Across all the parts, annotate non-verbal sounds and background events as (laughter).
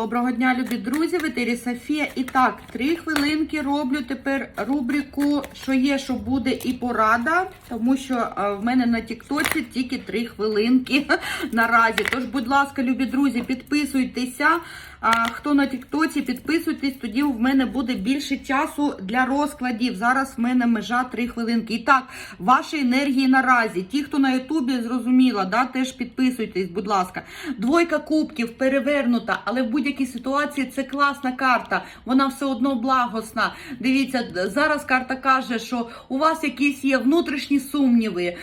Доброго дня, любі друзі, в етері Софія. І так, три хвилинки роблю тепер рубрику Що є, що буде і порада, тому що е, в мене на Тіктоці тільки три хвилинки (laughs) наразі. Тож, будь ласка, любі друзі, підписуйтеся. Хто на Тіктоці, підписуйтесь, тоді в мене буде більше часу для розкладів. Зараз в мене межа 3 хвилинки. І так, ваші енергії наразі. Ті, хто на Ютубі зрозуміла, да, теж підписуйтесь, будь ласка. Двойка кубків перевернута, але в будь-якій ситуації це класна карта. Вона все одно благосна. Дивіться, зараз карта каже, що у вас якісь є внутрішні сумніви.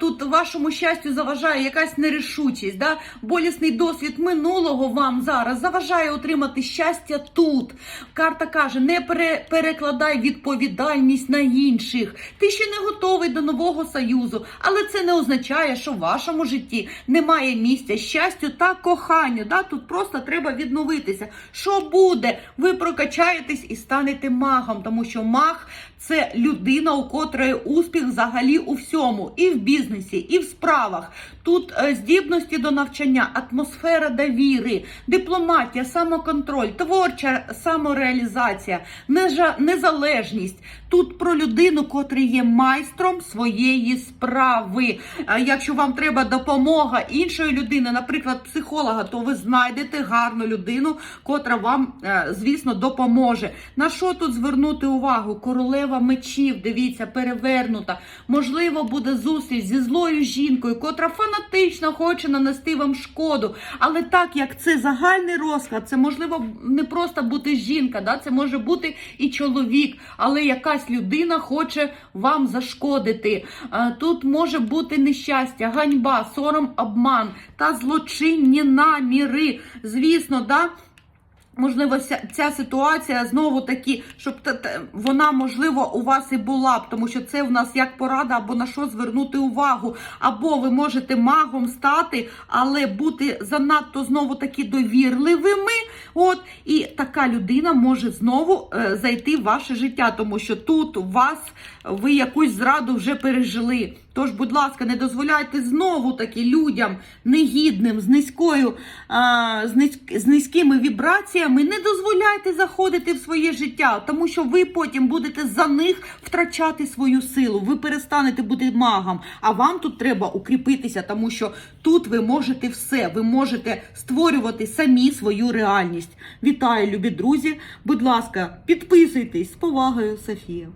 Тут вашому щастю заважає якась нерішучість. Да? Болісний досвід минулого вам зараз заважає отримати щастя тут. Карта каже: не пере, перекладай відповідальність на інших. Ти ще не готовий до нового союзу, але це не означає, що в вашому житті немає місця щастю та коханню. Да? Тут просто треба відновитися. Що буде? Ви прокачаєтесь і станете магом, тому що маг це людина, у котрої успіх взагалі у всьому, і в бізнесі, і в справах. Тут е, здібності до навчання, атмосфера довіри, дипломатія, самоконтроль, творча самореалізація, незалежність. Тут про людину, котрий є майстром своєї справи. Якщо вам треба допомога іншої людини, наприклад, психолога, то ви знайдете гарну людину, котра вам, е, звісно, допоможе. На що тут звернути увагу? Королева мечів, дивіться, перевернута. Можливо, буде зустріч зі злою жінкою, котра фанатично хоче нанести вам шкоду. Але так як це загальний розклад, це можливо не просто бути жінка, да? це може бути і чоловік, але якась людина хоче вам зашкодити. Тут може бути нещастя, ганьба, сором, обман та злочинні наміри. Звісно, да. Можливо, ця, ситуація знову таки, щоб та- вона можливо у вас і була б, тому що це в нас як порада, або на що звернути увагу. Або ви можете магом стати, але бути занадто знову таки довірливими. От і така людина може знову е, зайти в ваше життя, тому що тут у вас ви якусь зраду вже пережили. Тож, будь ласка, не дозволяйте знову таки людям негідним, з низькою, а, з, низь- з низькими вібраціями, не дозволяйте заходити в своє життя, тому що ви потім будете за них втрачати свою силу. Ви перестанете бути магом. А вам тут треба укріпитися, тому що тут ви можете все. Ви можете створювати самі свою реальність. Вітаю, любі друзі! Будь ласка, підписуйтесь з повагою, Софія.